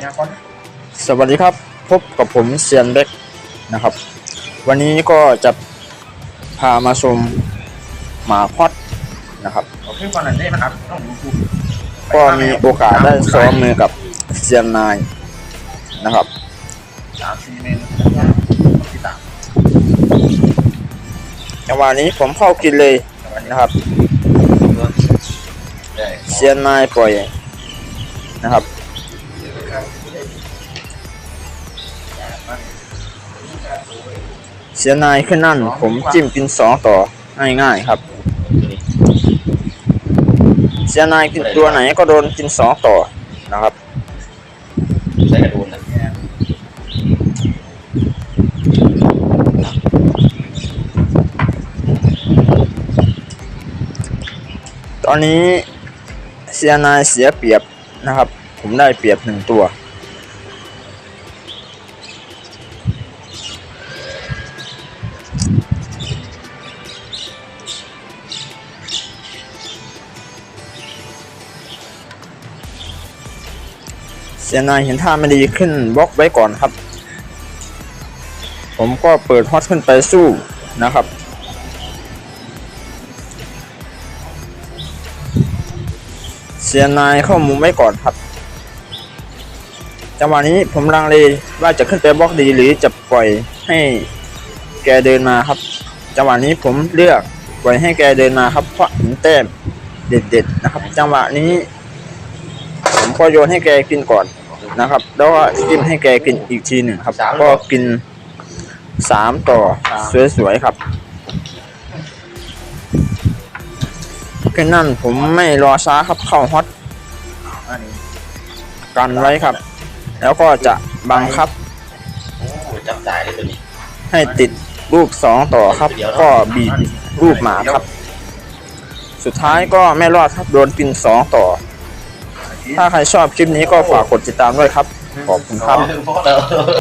เนี่ยก่อนสวัสดีครับ พบกับผมเซียนเบ็กนะครับ วันนี้ก็จะพามาชมหมาพอดนะครับโอเคก่อนนั้นได้มันอัพต้องดูกูก็มีโอกาสได้ซ้อมมือกับเซียนนายนะครับสามสี่เมตรที่สามจังหวะนี้ผมเข้ากินเลยนะครับได้เซียนนายปล่อยนะครับ เซียนนายขึ้นนั่น ผมจิ้มกินสองต่อ ง่ายๆครับเซียนนายกินตัวไหนก็โดนกินสองต่อนะครับใช้กระดูนนะตอนนี้เซียนายเสียเปรียบนะครับ ผมได้เปรียบหนึ่งตัวเซียนายเห็นท่าไม่ดีขึ้นบล็อกไว้ก่อนครับ ผมก็เปิดฮอตขึ้นไปสู้นะครับเสียนายเข้ามุมไว้ก่อนครับ จังหวะนี้ผมลังเลว่าจะขึ้นไปบล็อกดีหรือจะปล่อยให้แกเดินมาครับ จังหวะนี้ผมเลือกปล่อยให้แกเดินมาครับ เพราะเห็นแต้มเด็ดๆนะครับ จังหวะนี้ ผมก็โยนให้แกกินก่อนนะครับ แล้วก็จิ้มให้แกกินอีกทีหนึ่งครับ ก็กินสามต่อสวยๆครับแค่นั้นผมไม่รอช้าครับเข้าฮอตอันนี้กันไว้ครับ แล้วก็จะบังคับโอ้จับสายเลยตัวนี้ให้ติดรูปสองต่อครับ ก็บีบรูปหมาครับ สุดท้ายก็ไม่รอดครับโดนปินสองต่อ ถ้าใครชอบคลิปนี้ก็ฝากกดติดตามด้วยครับ ขอบคุณครับ